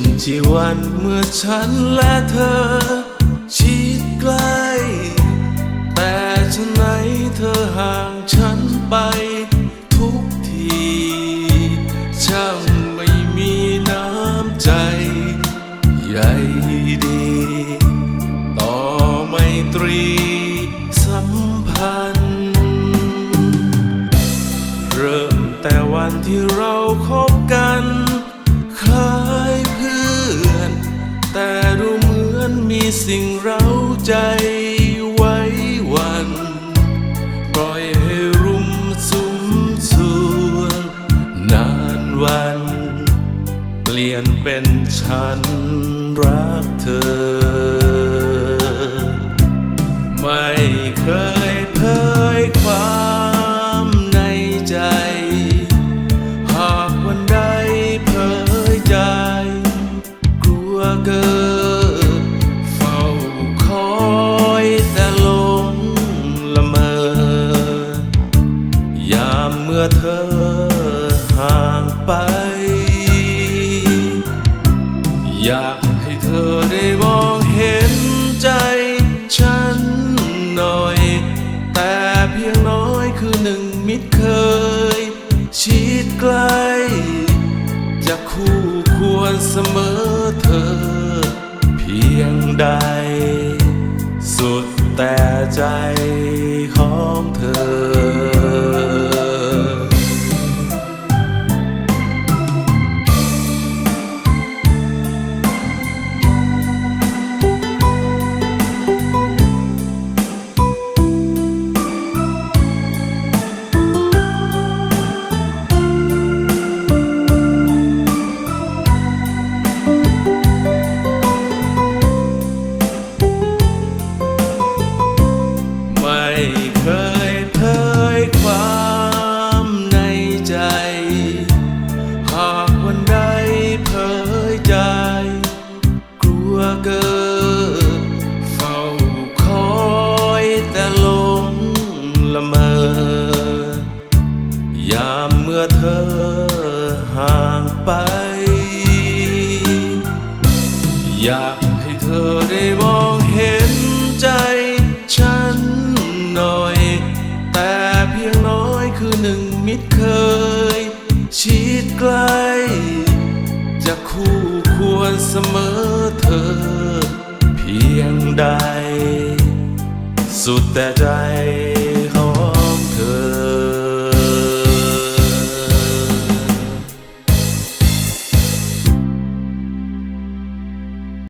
นที่วันเมื่อฉันและเธอ ชิดใกล้ แต่ฉันไหนเธอห่างฉันไปทุกทีช่างไม่มีน้ำใจใหญ่ดี ต่อไมตรีสัมพันธ์ เริ่มแต่วันที่เราคบกัน มีสิ่งเร้าใจไว้วัน ปล่อยให้รุมสุมสวนนานวัน เปลี่ยนเป็นฉันรักเธอ ไม่เคย ยามเมื่อเธอห่างไป อยากให้เธอได้มองเห็นใจฉันหน่อย แต่เพียงน้อยคือหนึ่งมิตรเคย ชิดใกล้จะคู่ควรเสมอเธอ เพียงใด สุดแต่ใจ ยามเมื่อเธอห่างไป อยากให้เธอได้มองเห็นใจฉันหน่อย แต่เพียงน้อยคือหนึ่งมิตรเคย ชิดใกล้จะคู่ควรเสมอเธอ เพียงใด สุดแต่ใจ